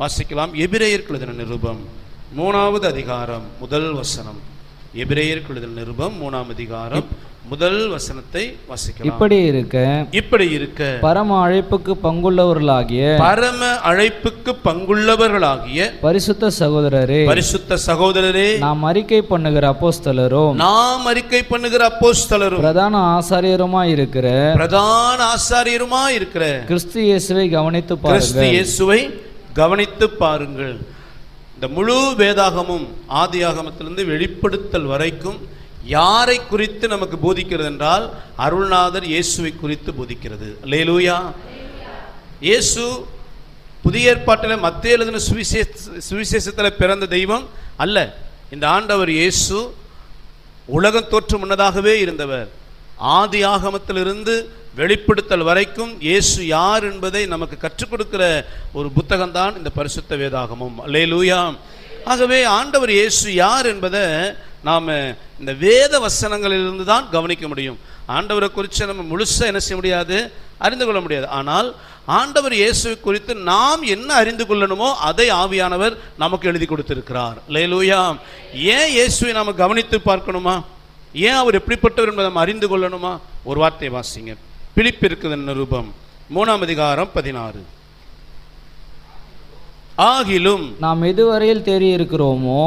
வாசிக்கலாம். எபிரேயருக்கு எழுதின நிருபம் மூணாவது அதிகாரம் முதல் வசனம். எபிரேயருக்கு எழுதின நிருபம் மூணாம் அதிகாரம் முதல் வசனத்தை வாசிக்கலாம். இப்படி இருக்க இப்படி இருக்க பரம அழைப்புக்கு பங்குள்ளவர்களாகிய பரம அழைப்புக்கு பங்குள்ளவர்களாகிய பரிசுத்த சகோதரரே பரிசுத்த சகோதரரே நாம் அறிக்கை பண்ணுகிற அப்போஸ்தலரும் நாம் அறிக்கை பண்ணுகிற அப்போஸ்தலரும் பிரதான ஆசாரியருமாய் இருக்கிற பிரதான ஆசாரியருமா இருக்கிற கிறிஸ்து இயேசுவை கவனித்து கிறிஸ்து பாருங்கள். இயேசுவை கவனித்து பாருங்கள். இந்த முழு வேதாகமும் ஆதியாகமத்திலிருந்து வெளிப்படுத்தல் வரைக்கும் யாரை குறித்து நமக்கு போதிக்கிறது என்றால் அருள்நாதர் இயேசுவை குறித்து போதிக்கிறது. லேலூயா இயேசு புதிய ஏற்பாட்டில் மத்திய எழுதின சுவிசேஷ சுவிசேஷத்தில் பிறந்த தெய்வம் அல்ல. இந்த ஆண்டவர் இயேசு உலகம் தோற்று முன்னதாகவே இருந்தவர். ஆதி ஆகமத்திலிருந்து வெளிப்படுத்தல் வரைக்கும் இயேசு யார் என்பதை நமக்கு கற்றுக் கொடுக்கிற ஒரு புத்தகம்தான் இந்த பரிசுத்த வேதாகமும். அல்லே லூயா ஆகவே ஆண்டவர் இயேசு யார் என்பதை நாம் இந்த வேத வசனங்களிலிருந்து தான் கவனிக்க முடியும். ஆண்டவரை குறித்து நம்ம முழுசாக என்ன செய்ய முடியாது? அறிந்து கொள்ள முடியாது. ஆனால் ஆண்டவர் இயேசுவை குறித்து நாம் என்ன அறிந்து கொள்ளணுமோ அதை ஆவியானவர் நமக்கு எழுதி கொடுத்திருக்கிறார். லேலூயா ஏன் இயேசுவை நாம் கவனித்து பார்க்கணுமா? ஏன் அவர் எப்படிப்பட்டவர் என்பதை நம்ம அறிந்து கொள்ளணுமா? ஒரு வார்த்தையை வாசிங்க. பிலிப்பு இருக்குது நிருபம் மூணாம் அதிகாரம் பதினாறு. ஆகிலும் நாம் எதுவரையில் தேறி இருக்கிறோமோ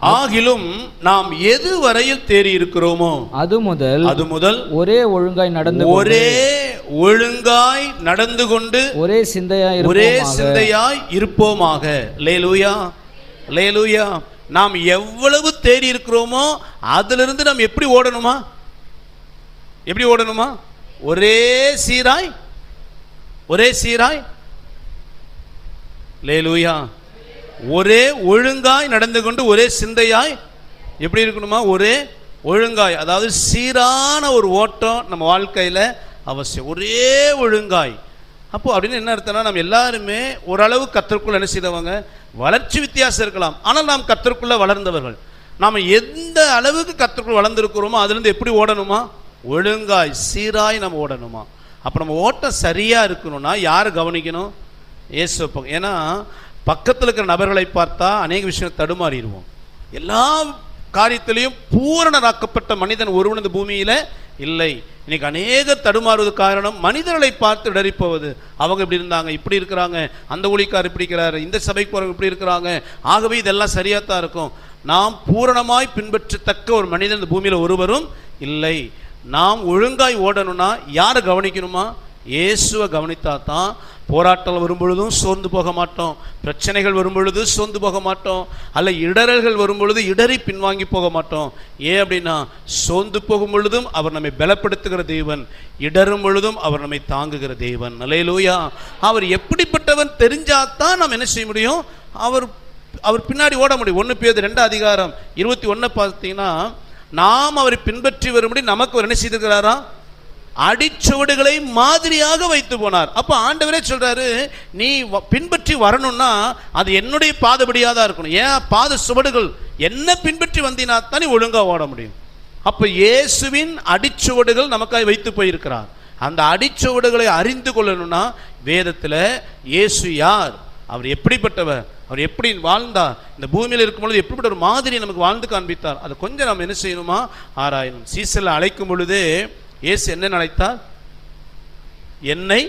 ஆகிலும் நாம் எது வரையில் தேறி இருக்கிறோமோ அது முதல் அது முதல் ஒரே ஒழுங்காய் நடந்து ஒரே ஒழுங்காய் நடந்து கொண்டு ஒரே சிந்தையாய் ஒரே. சிந்தையாய் இருப்போமாக. லேலூயா லேலூயா நாம் எவ்வளவு தேடி இருக்கிறோமோ அதிலிருந்து நாம் எப்படி ஓடணுமா? எப்படி ஓடணுமா? ஒரே சீராய் ஒரே சீராய். லேலூயா ஒரே ஒழுங்காய் நடந்து கொண்டு ஒரே சிந்தையாய் எப்படி இருக்கணுமா? ஒரே ஒழுங்காய். அதாவது சீரான ஒரு ஓட்டம் நம்ம வாழ்க்கையில் அவசியம். ஒரே ஒழுங்காய். அப்போ அப்படின்னு என்ன அர்த்தம்னா நம்ம எல்லாருமே ஓரளவு கத்தருக்குள்ள என்ன செய்தவங்க? வளர்ச்சி வித்தியாசம் இருக்கலாம். ஆனால் நாம் கத்தருக்குள்ள வளர்ந்தவர்கள். நாம் எந்த அளவுக்கு கத்தருக்குள்ள வளர்ந்துருக்கிறோமோ அதுலேருந்து எப்படி ஓடணுமா? ஒழுங்காய் சீராய் நம்ம ஓடணுமா? அப்போ நம்ம ஓட்டம் சரியாக இருக்கணும்னா யார் கவனிக்கணும்? ஏசு வைப்பாங்க ஏன்னா பக்கத்தில் இருக்கிற நபர்களை பார்த்தா அநேக விஷயம் தடுமாறிடுவோம். எல்லா காரியத்திலையும் பூரணராக்கப்பட்ட மனிதன் ஒருவன் இந்த இல்லை. இன்னைக்கு அநேக தடுமாறுவது காரணம் மனிதர்களை பார்த்து இடறிப்போவது. அவங்க இப்படி இருந்தாங்க இப்படி இருக்கிறாங்க அந்த ஊழிக்கார் இப்படி இருக்கிறாரு இந்த சபைக்கு போறவங்க இப்படி இருக்கிறாங்க. ஆகவே இதெல்லாம் சரியாக தான் இருக்கும். நாம் பூரணமாய் பின்பற்றத்தக்க ஒரு மனிதன் இந்த பூமியில் ஒருவரும் இல்லை. நாம் ஒழுங்காய் ஓடணும்னா யாரை கவனிக்கணுமா? இயேசுவை கவனித்தா தான் போராட்டம் வரும்பொழுதும் சோர்ந்து போக மாட்டோம். பிரச்சனைகள் வரும்பொழுது சோர்ந்து போக மாட்டோம். அல்ல இடரல்கள் வரும்பொழுது இடறி பின்வாங்கி போக மாட்டோம். ஏன் அப்படின்னா சோர்ந்து போகும் பொழுதும் அவர் நம்மை பலப்படுத்துகிற தேவன். இடரும் பொழுதும் அவர் நம்மை தாங்குகிற தேவன். நிலையிலூயா அவர் எப்படிப்பட்டவன் தெரிஞ்சாதான் நாம் என்ன செய்ய முடியும்? அவர் அவர் பின்னாடி ஓட முடியும். ஒன்று பேர் ரெண்டு அதிகாரம். இருபத்தி ஒன்று பார்த்தீங்கன்னா நாம் அவரை பின்பற்றி வரும்படி நமக்கு அவர் என்ன செய்திருக்கிறாரா? அடிச்சுவடுகளை மாதிரியாக வைத்து போனார். அப்போ ஆண்டவரே சொல்றாரு நீ வ- பின்பற்றி வரணும்னா அது என்னுடைய பாதபடியாக தான் இருக்கணும். ஏன்? பாத சுவடுகள் என்ன பின்பற்றி வந்தினா தான் நீ ஓட முடியும். அப்போ இயேசுவின் அடிச்சுவடுகள் நமக்காக வைத்து போயிருக்கிறார். அந்த அடிச்சுவடுகளை அறிந்து கொள்ளணும்னா வேதத்தில் இயேசு யார்? அவர் எப்படிப்பட்டவர்? அவர் எப்படி வாழ்ந்தார்? இந்த பூமியில் இருக்கும்பொழுது எப்படிப்பட்ட ஒரு மாதிரி நமக்கு வாழ்ந்து காண்பித்தார்? அதை கொஞ்சம் நம்ம என்ன செய்யணுமா? ஆராயணும். சீசனில் அழைக்கும் பொழுதே இயேசு என்ன நினைத்தார்? என்னை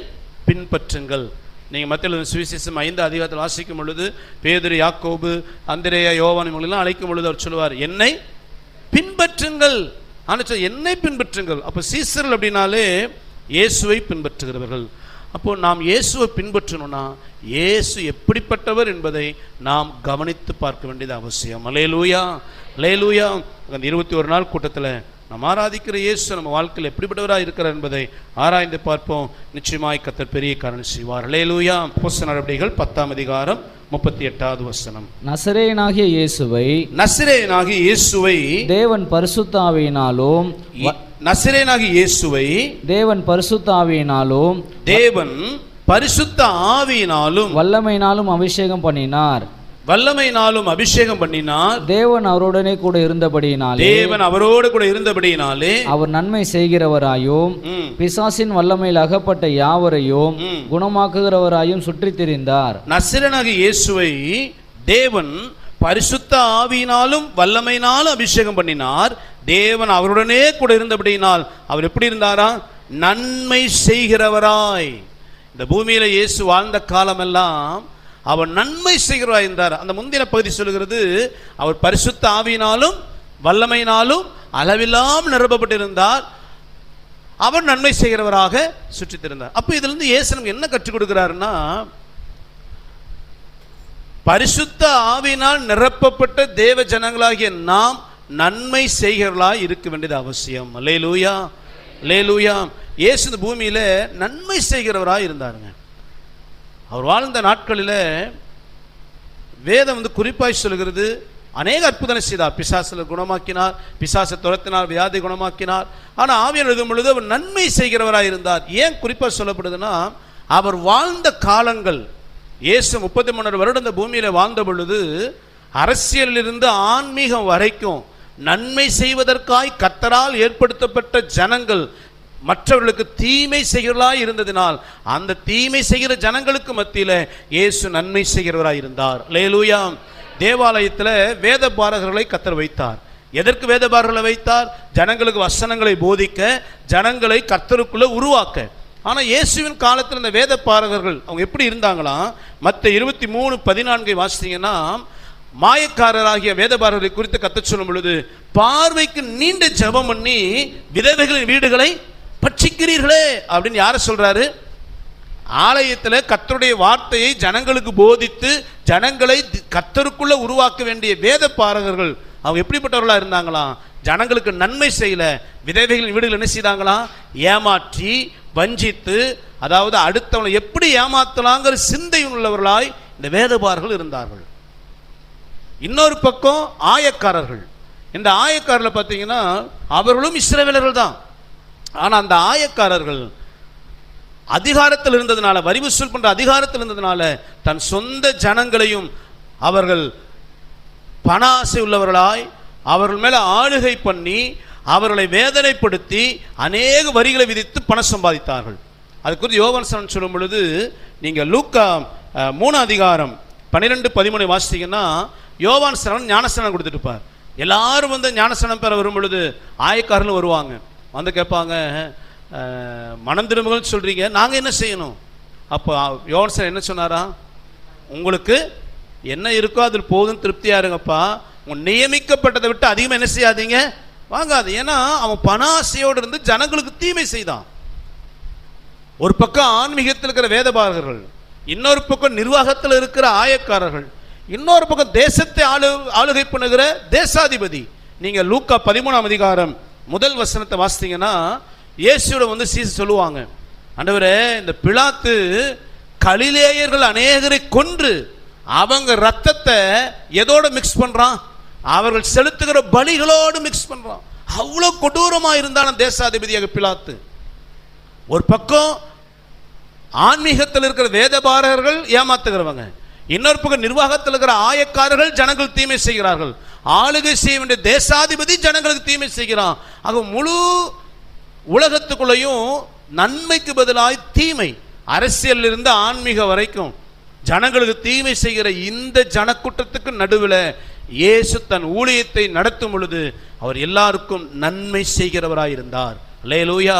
பின்பற்றுங்கள். நீங்கள் மத்தியில் சுவிசேஷம் ஐந்து அதிகாரத்தில் வாசிக்கும் பொழுது பேதுரு யாக்கோபு அந்திரேயா யோவான் இவங்களெல்லாம் அழைக்கும் பொழுது அவர் சொல்லுவார் என்னை பின்பற்றுங்கள். ஆனால் என்னை பின்பற்றுங்கள். அப்போ சீசர்கள் அப்படின்னாலே இயேசுவை பின்பற்றுகிறவர்கள். அப்போது நாம் இயேசுவை பின்பற்றணும்னா இயேசு எப்படிப்பட்டவர் என்பதை நாம் கவனித்து பார்க்க வேண்டியது அவசியம். அலேலூயா லேலூயா அந்த இருபத்தி ஒரு நாள் கூட்டத்தில் நாம் ஆராதிக்கிற இயேசு நம்ம வாழ்க்கையில் எப்படிப்பட்டவராக இருக்கிறார் என்பதை ஆராய்ந்து பார்ப்போம். நிச்சயமாய் கத்தர் பெரிய காரணம் செய்வார். லேலூயா புஸ்த நடவடிக்கைகள் பத்தாம் அதிகாரம் முப்பத்தி எட்டாவது வசனம். நசரேயனாகிய இயேசுவை நசிரேனாகி இயேசுவை தேவன் பரிசுத்தாவியினாலும் இ- நசிரேனாகி இயேசுவை தேவன் பரிசுத்தாவியினாலும் தேவன் பரிசுத்த ஆவியினாலும் வல்லமையினாலும் அபிஷேகம் பண்ணினார். வல்லமையினாலும் அபிஷேகம் பண்ணினார் தேவன் அவருடனே கூட இருந்தபடியினாலே தேவன் அவரோடு கூட இருந்தபடியினாலே அவர் நன்மை செய்கிறவராயும் பிசாசின் வல்லமையில் அகப்பட்ட யாவரையும். குணமாக்குகிறவராயும் சுற்றித் திரிந்தார். நசிரனாகிய இயேசுவை தேவன் பரிசுத்த ஆவியினாலும் வல்லமையினாலும் அபிஷேகம் பண்ணினார். தேவன் அவருடனே கூட இருந்தபடியினால் அவர் எப்படி இருந்தாரா? நன்மை செய்கிறவராய். இந்த பூமியில இயேசு வாழ்ந்த காலமெல்லாம் அவர் நன்மை செய்கிறாய் இருந்தார் அந்த முந்தின பகுதி சொல்கிறது அவர் பரிசுத்த ஆவியினாலும் வல்லமையினாலும் அளவில்லாம் நிரப்பப்பட்டிருந்தார் அவர் நன்மை செய்கிறவராக சுற்றித் திரிந்தார் அப்போ இதுல இருந்து இயேசு நமக்கு என்ன கற்றுக் கொடுக்கிறாருன்னா பரிசுத்த ஆவியினால் நிரப்பப்பட்ட தேவ ஜனங்களாகிய நாம் நன்மை செய்கிறவர்களாய் இருக்க வேண்டியது அவசியம். லேலூயா லேலூயா இயேசு பூமியில் பூமியில நன்மை செய்கிறவராய் இருந்தாருங்க. அவர் வாழ்ந்த நாட்களில் வேதம் வந்து குறிப்பாய் சொல்கிறது அநேக அற்புதனை செய்தார். பிசாசில் குணமாக்கினார் பிசாசை துரத்தினார் வியாதி குணமாக்கினார். ஆனால் ஆவியர் எழுதும் பொழுது அவர் நன்மை செய்கிறவராக இருந்தார். ஏன் குறிப்பாக சொல்லப்படுதுன்னா அவர் வாழ்ந்த காலங்கள் இயேசு முப்பத்தி மூணு வருடம் இந்த பூமியில் வாழ்ந்த பொழுது அரசியலிலிருந்து ஆன்மீகம் வரைக்கும் நன்மை செய்வதற்காய் கத்தரால் ஏற்படுத்தப்பட்ட ஜனங்கள் மற்றவர்களுக்கு தீமை செய்கிறவர்களாய் இருந்ததினால் அந்த தீமை செய்கிற ஜனங்களுக்கு மத்தியில் இயேசு நன்மை செய்கிறவராய் இருந்தார். லேலூயா தேவாலயத்தில் வேத பாரகர்களை கத்தர் வைத்தார். எதற்கு வேத பாரர்களை வைத்தார்? ஜனங்களுக்கு வசனங்களை போதிக்க ஜனங்களை கர்த்தருக்குள்ளே உருவாக்க. ஆனால் இயேசுவின் காலத்தில் இந்த வேத பாரகர்கள் அவங்க எப்படி இருந்தாங்களாம் மற்ற இருபத்தி மூணு பதினான்கை வாசித்தீங்கன்னா மாயக்காரராகிய வேதபாரர்களை குறித்து கத்த சொல்லும் பொழுது பார்வைக்கு நீண்ட ஜெபம் பண்ணி விதவைகளின் வீடுகளை பட்சிக்கிறீர்களே அப்படின்னு யாரை சொல்கிறாரு ஆலயத்தில் கத்தருடைய வார்த்தையை ஜனங்களுக்கு போதித்து ஜனங்களை கத்தருக்குள்ளே உருவாக்க வேண்டிய வேத பாரகர்கள் அவங்க எப்படிப்பட்டவர்களாக இருந்தாங்களாம் ஜனங்களுக்கு நன்மை செய்யல விதவைகளின் வீடுகள் என்ன செய்தாங்களாம் ஏமாற்றி வஞ்சித்து அதாவது அடுத்தவனை எப்படி ஏமாத்தலாங்கிற சிந்தை உள்ளவர்களாய் இந்த வேதபாரர்கள் இருந்தார்கள். இன்னொரு பக்கம் ஆயக்காரர்கள். இந்த ஆயக்காரர்ல பார்த்தீங்கன்னா அவர்களும் இஸ்ரவேலர்கள் தான். ஆனால் அந்த ஆயக்காரர்கள் அதிகாரத்தில் இருந்ததுனால வரி வசூல் பண்ற அதிகாரத்தில் இருந்ததுனால தன் சொந்த ஜனங்களையும் அவர்கள் பண ஆசை உள்ளவர்களாய் அவர்கள் மேல ஆளுகை பண்ணி அவர்களை வேதனைப்படுத்தி அநேக வரிகளை விதித்து பணம் சம்பாதித்தார்கள். அது குறித்து யோவான் சொல்லும் பொழுது நீங்க லூக்கா மூணு அதிகாரம் பன்னிரெண்டு பதிமூணு வாசித்தீங்கன்னா யோவான் சரணன் ஞானஸ்தானம் கொடுத்துட்டு இருப்பார். எல்லாரும் வந்து ஞானஸ்தானம் பெற வரும் பொழுது ஆயக்காரர்கள் வருவாங்க. வந்து கேட்பாங்க மனம் திரும்புகள் சொல்கிறீங்க நாங்கள் என்ன செய்யணும்? அப்போ யோன்சன் என்ன சொன்னாரா? உங்களுக்கு என்ன இருக்கோ அதில் போதும் திருப்தியா இருங்கப்பா. உன் நியமிக்கப்பட்டதை விட்டு அதிகமாக என்ன செய்யாதீங்க? வாங்காது. ஏன்னா அவன் பணாசையோடு இருந்து ஜனங்களுக்கு தீமை செய்தான். ஒரு பக்கம் ஆன்மீகத்தில் இருக்கிற வேதபாரகர்கள் இன்னொரு பக்கம் நிர்வாகத்தில் இருக்கிற ஆயக்காரர்கள் இன்னொரு பக்கம் தேசத்தை ஆளு ஆளுகை பண்ணுகிற தேசாதிபதி. நீங்கள் லூக்கா பதிமூணாம் அதிகாரம் முதல் வசனத்தை வாசித்தீங்கன்னா இயேசுவோட வந்து சீசு சொல்லுவாங்க. ஆண்டவரே இந்த பிளாத்து கலிலேயர்கள் அநேகரை கொன்று அவங்க ரத்தத்தை எதோட மிக்ஸ் பண்றான்? அவர்கள் செலுத்துகிற பலிகளோடு மிக்ஸ் பண்றான். அவ்வளோ கொடூரமா இருந்தாலும் தேசாதிபதியாக பிளாத்து ஒரு பக்கம் ஆன்மீகத்தில் இருக்கிற வேதபாரகர்கள் ஏமாத்துகிறவங்க. இன்னொரு பக்கம் நிர்வாகத்தில் இருக்கிற ஆயக்காரர்கள் ஜனங்கள் தீமை செய்கிறார்கள். ஆளுகை செய்ய வேண்டிய தேசாதிபதி ஜனங்களுக்கு தீமை செய்கிறான். ஆக முழு உலகத்துக்குள்ளேயும் நன்மைக்கு பதிலாய் தீமை. அரசியலில் இருந்து ஆன்மீக வரைக்கும் ஜனங்களுக்கு தீமை செய்கிற இந்த ஜனக்கூட்டத்துக்கு நடுவில் இயேசு தன் ஊழியத்தை நடத்தும் பொழுது அவர் எல்லாருக்கும் நன்மை செய்கிறவராயிருந்தார். இருந்தார் லேலூயா